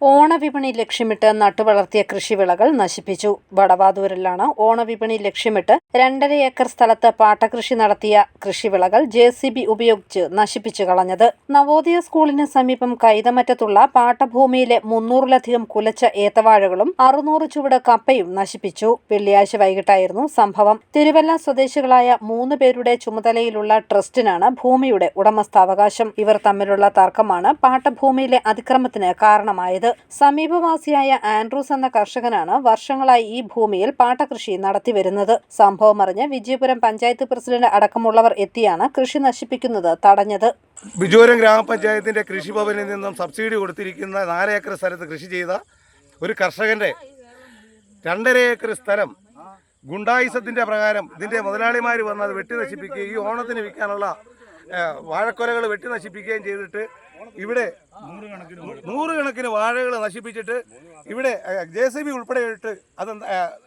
ഓണവിപണി ലക്ഷ്യമിട്ട് നട്ടുവളർത്തിയ കൃഷിവിളകൾ നശിപ്പിച്ചു. വടവാതൂരിലാണ് ഓണവിപണി ലക്ഷ്യമിട്ട് രണ്ടര ഏക്കർ സ്ഥലത്ത് പാട്ടകൃഷി നടത്തിയ കൃഷിവിളകൾ ജെ സി ബി ഉപയോഗിച്ച് നശിപ്പിച്ചു കളഞ്ഞത്. നവോദയ സ്കൂളിന് സമീപം കൈതമറ്റത്തുള്ള പാട്ടഭൂമിയിലെ മുന്നൂറിലധികം കുലച്ച ഏത്തവാഴകളും അറുന്നൂറ് ചുവട് കപ്പയും നശിപ്പിച്ചു. വെള്ളിയാഴ്ച വൈകിട്ടായിരുന്നു സംഭവം. തിരുവല്ല സ്വദേശികളായ മൂന്ന് പേരുടെ ചുമതലയിലുള്ള ട്രസ്റ്റിനാണ് ഭൂമിയുടെ ഉടമസ്ഥാവകാശം. ഇവർ തമ്മിലുള്ള തർക്കമാണ് പാട്ടഭൂമിയിലെ അതിക്രമത്തിന് കാരണമായത്. സമീപവാസിയായ ആൻഡ്രൂസ് എന്ന കർഷകനാണ് വർഷങ്ങളായി ഈ ഭൂമിയിൽ പാട്ടകൃഷി നടത്തിവരുന്നത്. സംഭവം അറിഞ്ഞ് വിജയപുരം പഞ്ചായത്ത് പ്രസിഡന്റ് അടക്കമുള്ളവർ എത്തിയാണ് കൃഷി നശിപ്പിക്കുന്നത് തടഞ്ഞത്. ബിജോരം ഗ്രാമപഞ്ചായത്തിന്റെ കൃഷിഭവനിൽ നിന്നും സബ്സിഡി കൊടുത്തിരിക്കുന്ന നാല് ഏക്കർ സ്ഥലത്ത് കൃഷി ചെയ്ത ഒരു കർഷകന്റെ രണ്ടര ഏക്കർ സ്ഥലം ഗുണ്ടായുസത്തിന്റെ പ്രകാരം ഇതിന്റെ മുതലാളിമാർ വന്ന് അത് വെട്ടി നശിപ്പിക്കുകയും ഈ ഓണത്തിന് വിൽക്കാനുള്ള വാഴക്കൊലകൾ വെട്ടി നശിപ്പിക്കുകയും ചെയ്തിട്ട് ഇവിടെ നൂറുകണക്കിന് വാഴകൾ നശിപ്പിച്ചിട്ട് ഇവിടെ ജെ സി ബി ഉൾപ്പെടെ ഇട്ട് അത്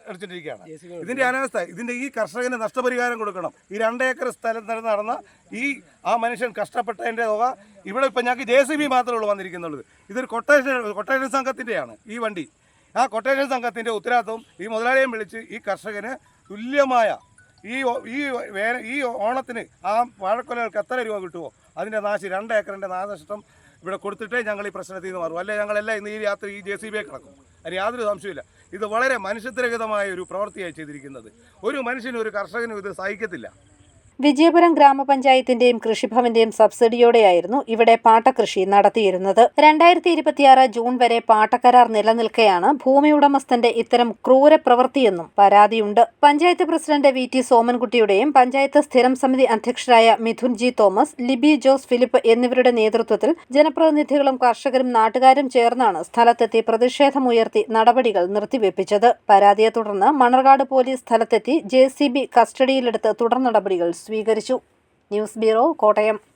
അടിച്ചിട്ടിരിക്കുകയാണ് ഇതിന്റെ അനാവസ്ഥ ഇതിന്റെ ഈ കർഷകന് നഷ്ടപരിഹാരം കൊടുക്കണം. ഈ രണ്ടേക്കർ സ്ഥലം തന്നെ നടന്ന ഈ ആ മനുഷ്യൻ കഷ്ടപ്പെട്ടതിന്റെ തുക ഇവിടെ ഇപ്പം ഞങ്ങൾക്ക് ജെ സി ബി മാത്രമേ ഉള്ളൂ വന്നിരിക്കുന്നുള്ളൂ ഇതൊരു കൊട്ടേഷൻ കൊട്ടേഷൻ സംഘത്തിന്റെയാണ് ഈ വണ്ടി. ആ കൊട്ടേഷൻ സംഘത്തിന്റെ ഉത്തരവാദിത്വം ഈ മുതലാളിയെ വിളിച്ച് ഈ കർഷകന് തുല്യമായ ഈ ഈ വേന ഈ ഓണത്തിന് ആ വാഴക്കൊലകൾക്ക് എത്ര രൂപ കിട്ടുമോ അതിന്റെ നാശം രണ്ട് ഏക്കറിന്റെ നാശനഷ്ടം ഇവിടെ കൊടുത്തിട്ടേ ഞങ്ങൾ ഈ പ്രശ്നത്തിൽ നിന്ന് മാറും. അല്ലെ ഞങ്ങളെല്ലാം ഇന്ന് ഈ രാത്രി ഈ ജെ സി ബിയെ കിടക്കും. അതിന് യാതൊരു സംശയമില്ല ഇത് വളരെ മനുഷ്യത്വരഹിതമായ ഒരു പ്രവൃത്തിയായി ചെയ്തിരിക്കുന്നത്. ഒരു മനുഷ്യനും ഒരു കർഷകനും ഇത് സഹിക്കത്തില്ല. വിജയപുരം ഗ്രാമപഞ്ചായത്തിന്റെയും കൃഷിഭവന്റെയും സബ്സിഡിയോടെയായിരുന്നു ഇവിടെ പാട്ടകൃഷി നടത്തിയിരുന്നത്. രണ്ടായിരത്തി ഇരുപത്തിയാറ് ജൂൺ വരെ പാട്ടക്കരാർ നിലനിൽക്കെയാണ് ഭൂമി ഉടമസ്ഥന്റെ ഇത്തരം ക്രൂര പ്രവൃത്തിയെന്നും പരാതിയുണ്ട്. പഞ്ചായത്ത് പ്രസിഡന്റ് വി ടി സോമൻകുട്ടിയുടെയും പഞ്ചായത്ത് സ്ഥിരം സമിതി അധ്യക്ഷരായ മിഥുൻ ജി തോമസ് ലിബി ജോസ് ഫിലിപ്പ് എന്നിവരുടെ നേതൃത്വത്തിൽ ജനപ്രതിനിധികളും കർഷകരും നാട്ടുകാരും ചേർന്നാണ് സ്ഥലത്തെത്തി പ്രതിഷേധമുയർത്തി നടപടികൾ നിർത്തിവെപ്പിച്ചത്. പരാതിയെ തുടർന്ന് മണർകാട് പോലീസ് സ്ഥലത്തെത്തി ജെ കസ്റ്റഡിയിലെടുത്ത് തുടർ നടപടികൾ സ്വീകരിച്ചു. News bureau Kottayam.